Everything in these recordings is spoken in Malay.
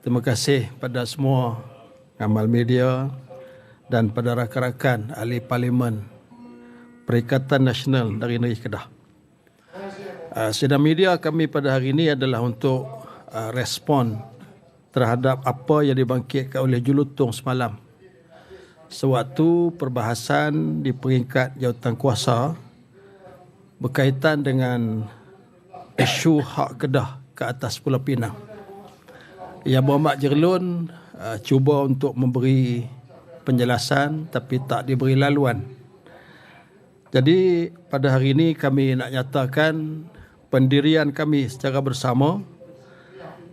Terima kasih pada semua amal media dan pada rakan-rakan ahli parlimen Perikatan Nasional dari Negeri Kedah. Uh, sidang media kami pada hari ini adalah untuk uh, respon terhadap apa yang dibangkitkan oleh Julutung semalam. Sewaktu perbahasan di peringkat jawatan kuasa berkaitan dengan isu hak Kedah ke atas Pulau Pinang. Yang Muhammad Jerlun uh, cuba untuk memberi penjelasan tapi tak diberi laluan. Jadi pada hari ini kami nak nyatakan pendirian kami secara bersama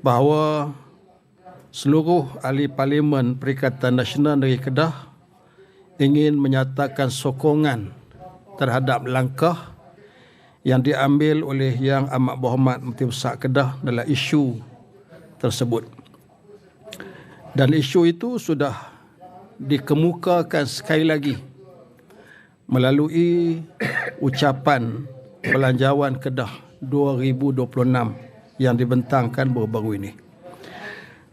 bahawa seluruh ahli parlimen Perikatan Nasional Negeri Kedah ingin menyatakan sokongan terhadap langkah yang diambil oleh Yang Amat Berhormat Menteri Besar Kedah dalam isu tersebut. Dan isu itu sudah dikemukakan sekali lagi melalui ucapan Belanjawan Kedah 2026 yang dibentangkan baru-baru ini.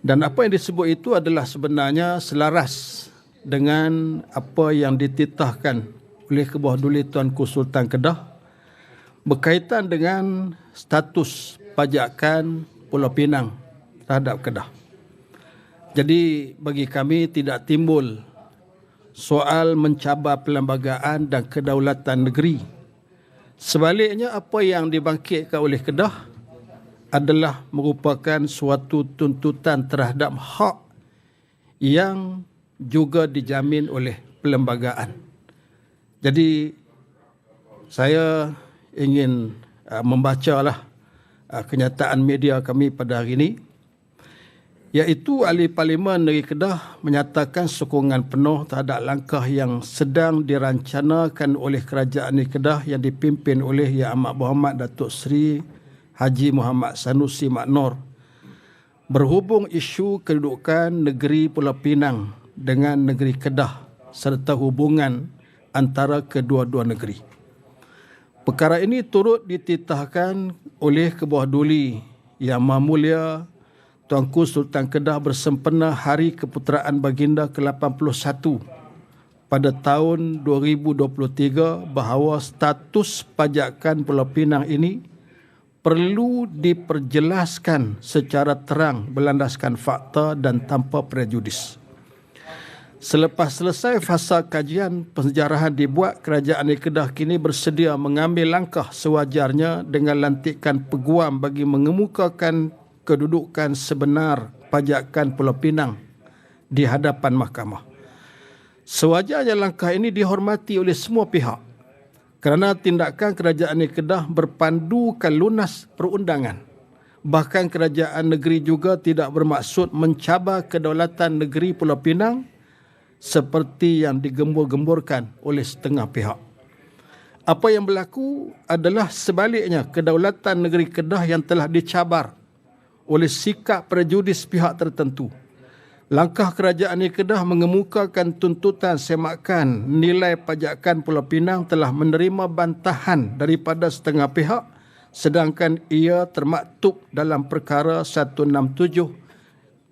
Dan apa yang disebut itu adalah sebenarnya selaras dengan apa yang dititahkan oleh Kebawah Duli Tuanku Sultan Kedah berkaitan dengan status pajakan Pulau Pinang terhadap Kedah. Jadi bagi kami tidak timbul soal mencabar perlembagaan dan kedaulatan negeri. Sebaliknya apa yang dibangkitkan oleh Kedah adalah merupakan suatu tuntutan terhadap hak yang juga dijamin oleh perlembagaan. Jadi saya ingin uh, membacalah uh, kenyataan media kami pada hari ini iaitu ahli parlimen negeri Kedah menyatakan sokongan penuh terhadap langkah yang sedang dirancanakan oleh kerajaan negeri Kedah yang dipimpin oleh Yang Amat Berhormat Datuk Seri Haji Muhammad Sanusi Maknor berhubung isu kedudukan negeri Pulau Pinang dengan negeri Kedah serta hubungan antara kedua-dua negeri. Perkara ini turut dititahkan oleh Kebawah Duli Yang Mahmulia Tuanku Sultan Kedah bersempena Hari Keputeraan Baginda ke-81 pada tahun 2023 bahawa status pajakan Pulau Pinang ini perlu diperjelaskan secara terang berlandaskan fakta dan tanpa prejudis. Selepas selesai fasa kajian pensejarahan dibuat, Kerajaan Kedah kini bersedia mengambil langkah sewajarnya dengan lantikan peguam bagi mengemukakan kedudukan sebenar pajakan Pulau Pinang di hadapan mahkamah. Sewajarnya langkah ini dihormati oleh semua pihak kerana tindakan kerajaan Kedah berpandukan lunas perundangan. Bahkan kerajaan negeri juga tidak bermaksud mencabar kedaulatan negeri Pulau Pinang seperti yang digembur-gemburkan oleh setengah pihak. Apa yang berlaku adalah sebaliknya kedaulatan negeri Kedah yang telah dicabar oleh sikap prejudis pihak tertentu. Langkah kerajaan ini Kedah mengemukakan tuntutan semakan nilai pajakan Pulau Pinang telah menerima bantahan daripada setengah pihak sedangkan ia termaktub dalam perkara 167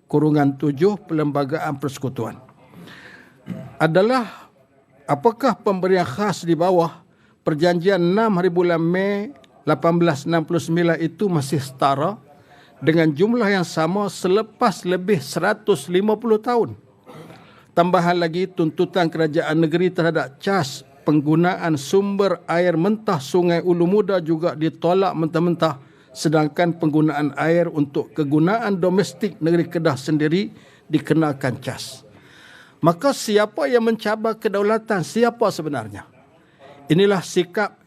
kurungan 7 Perlembagaan Persekutuan. Adalah apakah pemberian khas di bawah perjanjian 6 hari bulan Mei 1869 itu masih setara dengan jumlah yang sama selepas lebih 150 tahun. Tambahan lagi tuntutan kerajaan negeri terhadap cas penggunaan sumber air mentah Sungai Ulu Muda juga ditolak mentah-mentah sedangkan penggunaan air untuk kegunaan domestik negeri Kedah sendiri dikenakan cas. Maka siapa yang mencabar kedaulatan siapa sebenarnya? Inilah sikap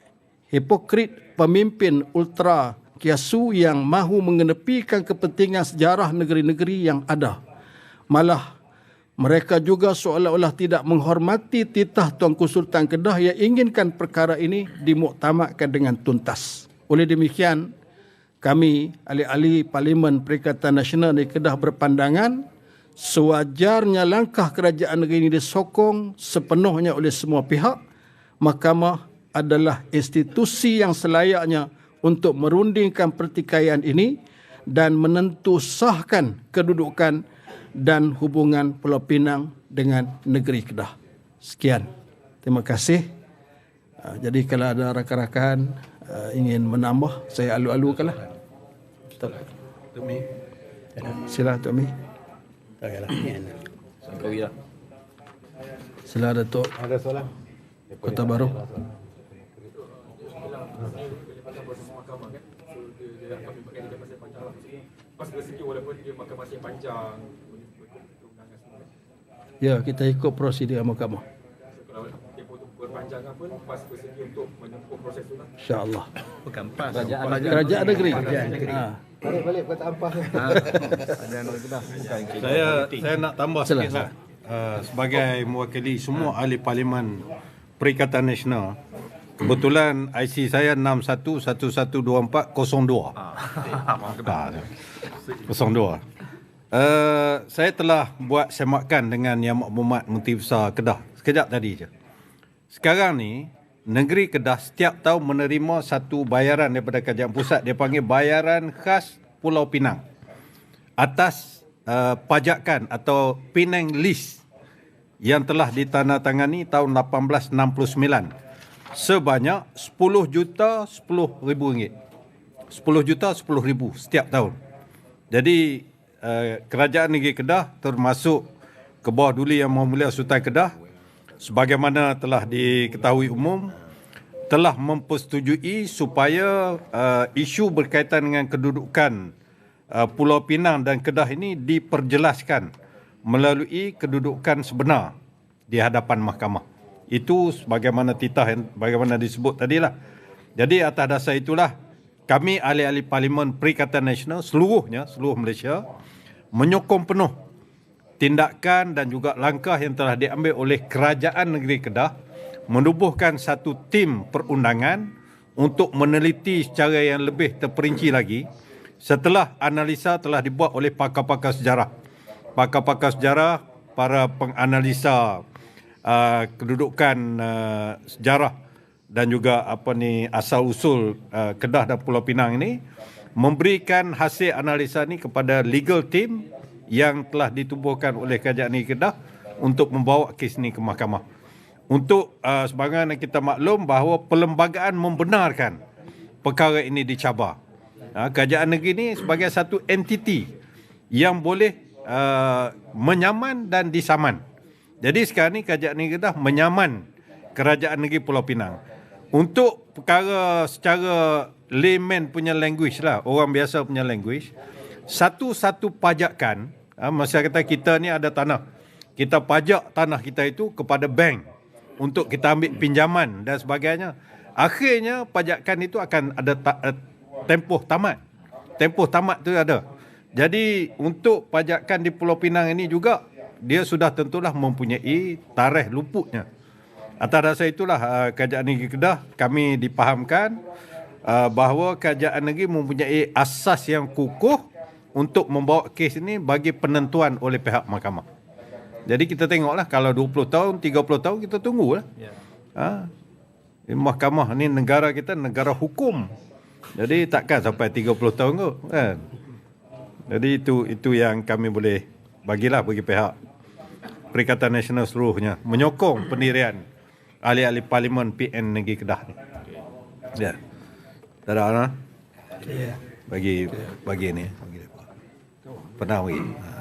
hipokrit pemimpin ultra kiasu yang mahu mengenepikan kepentingan sejarah negeri-negeri yang ada. Malah mereka juga seolah-olah tidak menghormati titah Tuanku Sultan Kedah yang inginkan perkara ini dimuktamadkan dengan tuntas. Oleh demikian, kami ahli-ahli Parlimen Perikatan Nasional di Kedah berpandangan sewajarnya langkah kerajaan negeri ini disokong sepenuhnya oleh semua pihak. Mahkamah adalah institusi yang selayaknya untuk merundingkan pertikaian ini dan menentu sahkan kedudukan dan hubungan Pulau Pinang dengan negeri Kedah. Sekian. Terima kasih. Uh, jadi kalau ada rakan-rakan uh, ingin menambah, saya alu-alukanlah. Tok Mi. Sila Tok Mi. Okeylah. Sangkawi lah. Sila Datuk Ada soalan? Kota Baru. Pas bersedia walaupun dia makan masa yang panjang undangan semua. Ya, kita ikut prosedur mahkamah. So, kalau dia pun berpanjangan pun pas bersedia untuk menempuh proses tu lah. InsyaAllah. Bukan PAS. Kerajaan Kerajaan negeri. Ha. Balik-balik kata ampas. Kerajaan negeri. Bukan Saya saya nak tambah sikit lah. Uh, sebagai mewakili semua ahli parlimen Perikatan Nasional. Kebetulan IC saya 61112402. Ah, 02. Uh, saya telah buat semakan dengan Yang Makmumat Menteri Besar Kedah. Sekejap tadi je. Sekarang ni negeri Kedah setiap tahun menerima satu bayaran daripada kerajaan pusat. Dia panggil bayaran khas Pulau Pinang. Atas uh, pajakan atau Penang List yang telah ditandatangani tahun 1869 sebanyak 10 juta 10 ribu ringgit. 10 juta 10 ribu setiap tahun. Jadi uh, kerajaan negeri Kedah termasuk ke bawah duli yang Mulia Sultan Kedah sebagaimana telah diketahui umum telah mempersetujui supaya uh, isu berkaitan dengan kedudukan uh, Pulau Pinang dan Kedah ini diperjelaskan melalui kedudukan sebenar di hadapan mahkamah. Itu sebagaimana titah yang bagaimana disebut tadilah. Jadi atas dasar itulah kami ahli-ahli Parlimen Perikatan Nasional seluruhnya, seluruh Malaysia menyokong penuh tindakan dan juga langkah yang telah diambil oleh Kerajaan Negeri Kedah menubuhkan satu tim perundangan untuk meneliti secara yang lebih terperinci lagi setelah analisa telah dibuat oleh pakar-pakar sejarah. Pakar-pakar sejarah, para penganalisa uh, kedudukan uh, sejarah dan juga apa ni asal usul uh, Kedah dan Pulau Pinang ini memberikan hasil analisa ni kepada legal team yang telah ditubuhkan oleh Kerajaan Negeri Kedah untuk membawa kes ini ke mahkamah. Untuk uh, sebagaimana kita maklum bahawa perlembagaan membenarkan perkara ini dicabar. Uh, Kerajaan negeri ini sebagai satu entiti yang boleh uh, menyaman dan disaman. Jadi sekarang ni Kerajaan Negeri Kedah menyaman Kerajaan Negeri Pulau Pinang. Untuk perkara secara layman punya language lah, orang biasa punya language, satu-satu pajakan, ha, masyarakat kita ni ada tanah. Kita pajak tanah kita itu kepada bank untuk kita ambil pinjaman dan sebagainya. Akhirnya pajakan itu akan ada ta- uh, tempoh tamat. Tempoh tamat tu ada. Jadi untuk pajakan di Pulau Pinang ini juga dia sudah tentulah mempunyai tarikh luputnya. Atas dasar itulah uh, Kerajaan Negeri Kedah kami dipahamkan uh, bahawa Kerajaan Negeri mempunyai asas yang kukuh untuk membawa kes ini bagi penentuan oleh pihak mahkamah. Jadi kita tengoklah kalau 20 tahun, 30 tahun kita tunggulah. Ya. Ha? Ini mahkamah ni negara kita negara hukum. Jadi takkan sampai 30 tahun kot kan. Jadi itu itu yang kami boleh bagilah bagi pihak Perikatan Nasional seluruhnya menyokong pendirian ahli-ahli parlimen PN Negeri Kedah ni. Ya. Tak ada ana? Ya. Bagi bagi ni bagi. Pernah bagi. Ha.